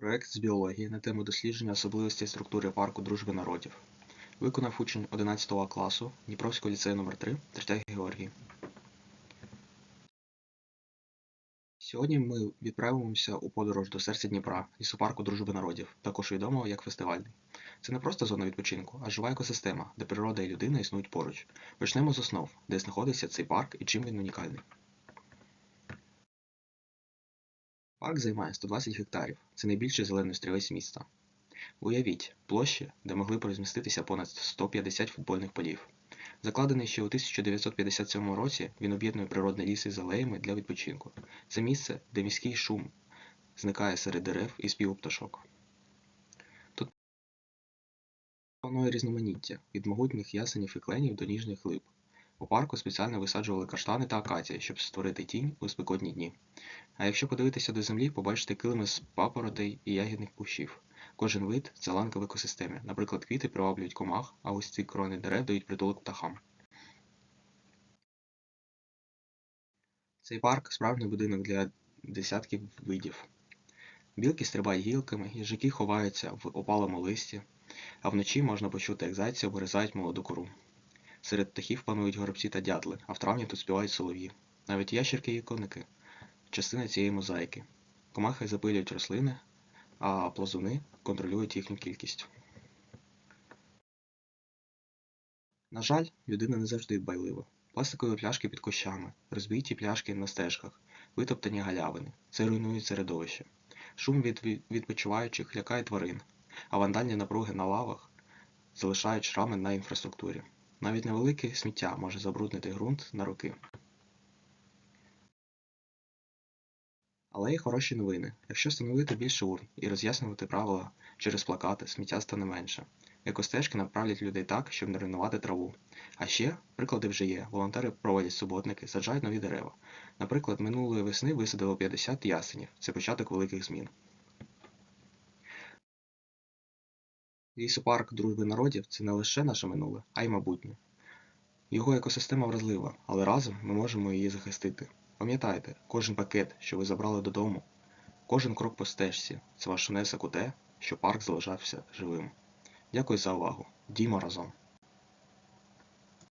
Проект з біології на тему дослідження особливостей структури парку дружби народів виконав учень 11 класу Дніпровського ліцею номер 3 Третяк Георгій. Сьогодні ми відправимося у подорож до серця Дніпра, лісопарку дружби народів, також відомого як фестивальний. Це не просто зона відпочинку, а жива екосистема, де природа і людина існують поруч. Почнемо з основ, де знаходиться цей парк і чим він унікальний. Парк займає 120 гектарів. Це найбільший зелений стрілець міста. Уявіть, площі, де могли б розміститися понад 150 футбольних полів. Закладений ще у 1957 році, він об'єднує природний ліс із алеями для відпочинку. Це місце, де міський шум зникає серед дерев і співу пташок. Тут панує різноманіття від могутніх ясенів і кленів до ніжних лип. У парку спеціально висаджували каштани та акації, щоб створити тінь у спекотні дні. А якщо подивитися до землі, побачите килими з папоротей і ягідних кущів. Кожен вид це ланка в екосистемі. Наприклад, квіти приваблюють комах, а ось ці крони дерев дають притулок птахам. Цей парк справжній будинок для десятків видів. Білки стрибають гілками, їжаки ховаються в опалому листі, а вночі можна почути, як зайці обгризають молоду кору. Серед птахів панують горобці та дятли, а в травні тут співають солов'ї. Навіть ящерки і коники частина цієї мозаїки. Комахи запилюють рослини, а плазуни контролюють їхню кількість. На жаль, людина не завжди дбайлива. Пластикові пляшки під кущами, розбиті пляшки на стежках, витоптані галявини. Це руйнує середовище. Шум від- відпочиваючих лякає тварин, а вандальні напруги на лавах залишають шрами на інфраструктурі. Навіть невелике сміття може забруднити ґрунт на роки. Але є хороші новини. Якщо встановити більше урн і роз'яснювати правила через плакати, сміття стане менше. Екостежки направлять людей так, щоб не руйнувати траву. А ще приклади вже є. Волонтери проводять суботники, саджають нові дерева. Наприклад, минулої весни висадили 50 ясенів. Це початок великих змін. Лісопарк дружби народів це не лише наше минуле, а й майбутнє. Його екосистема вразлива, але разом ми можемо її захистити. Пам'ятайте, кожен пакет, що ви забрали додому, кожен крок по стежці це ваш внесок у те, що парк залишався живим. Дякую за увагу. Дімо разом!